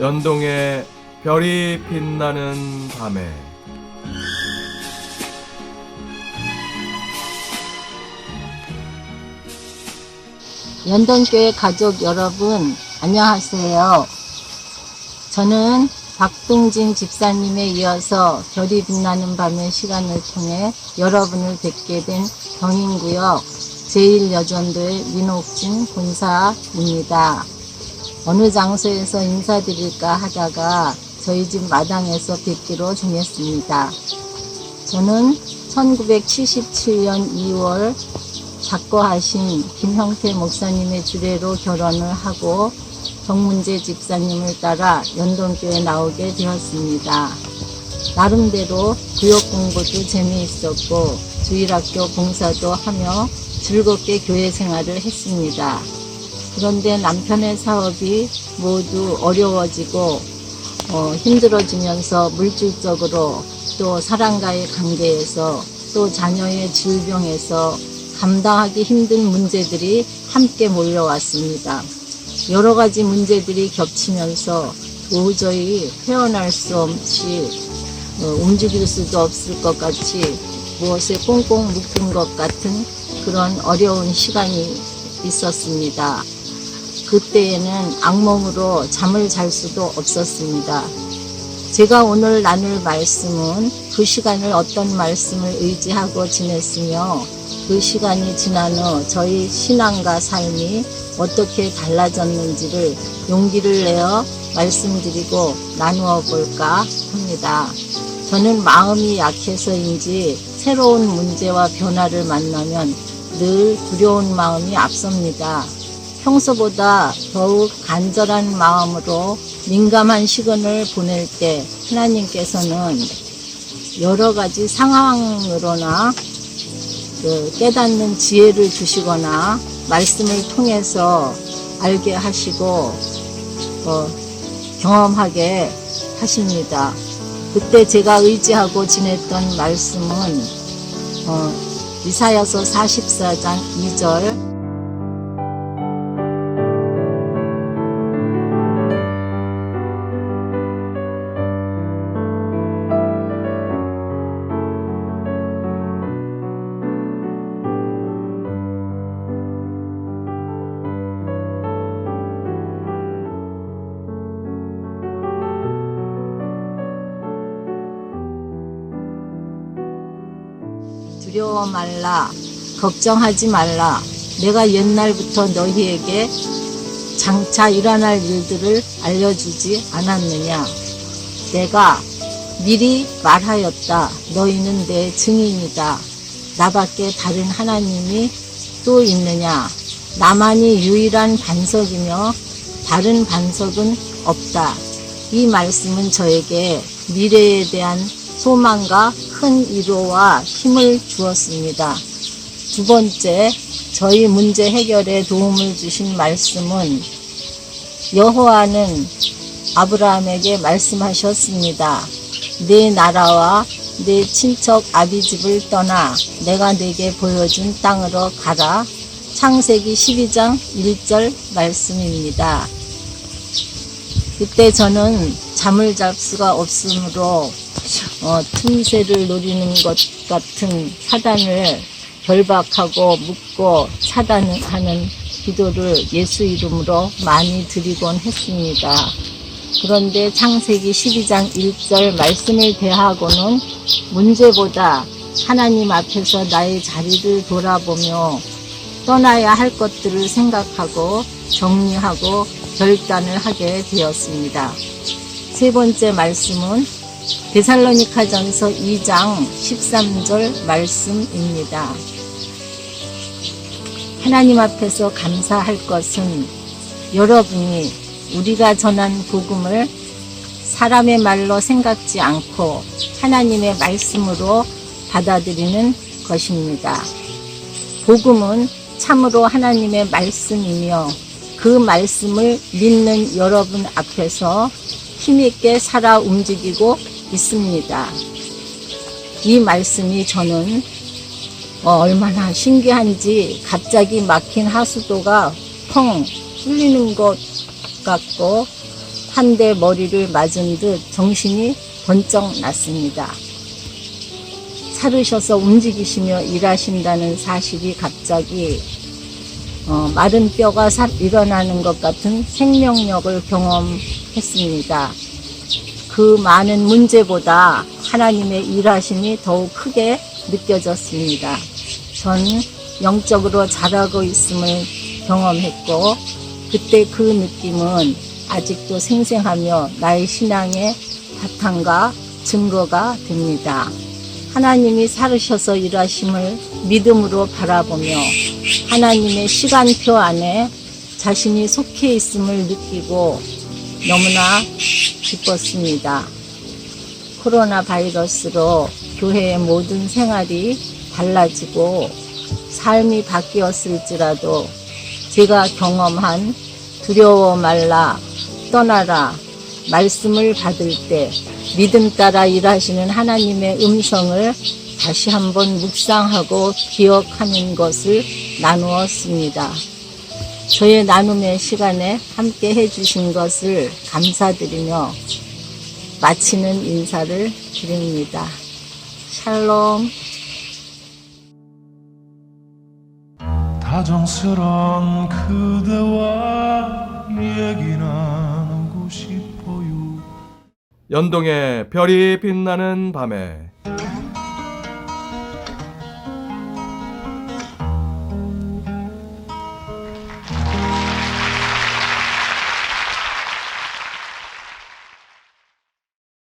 연동에 별이 빛나는 밤에 연동교회 가족 여러분, 안녕하세요. 저는 박동진 집사님에 이어서 별이 빛나는 밤의 시간을 통해 여러분을 뵙게 된 경인구역 제1여전도의 민옥진 본사입니다. 어느 장소에서 인사드릴까 하다가 저희 집 마당에서 뵙기로 정했습니다. 저는 1977년 2월 작고하신 김형태 목사님의 주례로 결혼을 하고 정문재 집사님을 따라 연동교에 나오게 되었습니다. 나름대로 구역 공부도 재미있었고 주일학교 봉사도 하며 즐겁게 교회 생활을 했습니다. 그런데 남편의 사업이 모두 어려워지고 어, 힘들어지면서 물질적으로 또 사람과의 관계에서 또 자녀의 질병에서 감당하기 힘든 문제들이 함께 몰려왔습니다. 여러 가지 문제들이 겹치면서 도저히 헤어날 수 없이 어, 움직일 수도 없을 것 같이 무엇에 꽁꽁 묶인 것 같은 그런 어려운 시간이 있었습니다. 그때에는 악몽으로 잠을 잘 수도 없었습니다. 제가 오늘 나눌 말씀은 그 시간을 어떤 말씀을 의지하고 지냈으며 그 시간이 지난 후 저희 신앙과 삶이 어떻게 달라졌는지를 용기를 내어 말씀드리고 나누어 볼까 합니다. 저는 마음이 약해서인지 새로운 문제와 변화를 만나면 늘 두려운 마음이 앞섭니다. 평소보다 더욱 간절한 마음으로 민감한 시간을 보낼 때 하나님께서는 여러 가지 상황으로나 그 깨닫는 지혜를 주시거나 말씀을 통해서 알게 하시고 어, 경험하게 하십니다. 그때 제가 의지하고 지냈던 말씀은 어, 이사야서 44장 2절 두려워 말라, 걱정하지 말라. 내가 옛날부터 너희에게 장차 일어날 일들을 알려주지 않았느냐. 내가 미리 말하였다. 너희는 내 증인이다. 나밖에 다른 하나님이 또 있느냐. 나만이 유일한 반석이며 다른 반석은 없다. 이 말씀은 저에게 미래에 대한 소망과 큰 위로와 힘을 주었습니다. 두 번째, 저희 문제 해결에 도움을 주신 말씀은 여호와는 아브라함에게 말씀하셨습니다. 내 나라와 내 친척 아비집을 떠나 내가 내게 보여준 땅으로 가라. 창세기 12장 1절 말씀입니다. 그때 저는 잠을 잘 수가 없으므로 어, 틈새를 노리는 것 같은 사단을 결박하고 묶고 차단하는 기도를 예수 이름으로 많이 드리곤 했습니다. 그런데 창세기 12장 1절 말씀을 대하고는 문제보다 하나님 앞에서 나의 자리를 돌아보며 떠나야 할 것들을 생각하고 정리하고 결단을 하게 되었습니다. 세 번째 말씀은 데살로니카전서 2장 13절 말씀입니다. 하나님 앞에서 감사할 것은 여러분이 우리가 전한 복음을 사람의 말로 생각지 않고 하나님의 말씀으로 받아들이는 것입니다. 복음은 참으로 하나님의 말씀이며 그 말씀을 믿는 여러분 앞에서 힘있게 살아 움직이고 있습니다. 이 말씀이 저는 어, 얼마나 신기한지 갑자기 막힌 하수도가 펑 뚫리는 것 같고 한 대 머리를 맞은 듯 정신이 번쩍 났습니다. 살으셔서 움직이시며 일하신다는 사실이 갑자기 어, 마른 뼈가 살- 일어나는 것 같은 생명력을 경험했습니다. 그 많은 문제보다 하나님의 일하심이 더욱 크게 느껴졌습니다. 전 영적으로 자라고 있음을 경험했고, 그때 그 느낌은 아직도 생생하며 나의 신앙의 바탕과 증거가 됩니다. 하나님이 살으셔서 일하심을 믿음으로 바라보며 하나님의 시간표 안에 자신이 속해 있음을 느끼고 너무나 기뻤습니다. 코로나 바이러스로 교회의 모든 생활이 달라지고 삶이 바뀌었을지라도 제가 경험한 두려워 말라 떠나라 말씀을 받을 때 믿음 따라 일하시는 하나님의 음성을 다시 한번 묵상하고 기억하는 것을 나누었습니다. 저의 나눔의 시간에 함께 해주신 것을 감사드리며 마치는 인사를 드립니다. 샬롬. 다정스런 그대와 얘기 나누고 싶어요 연동의 별이 빛나는 밤에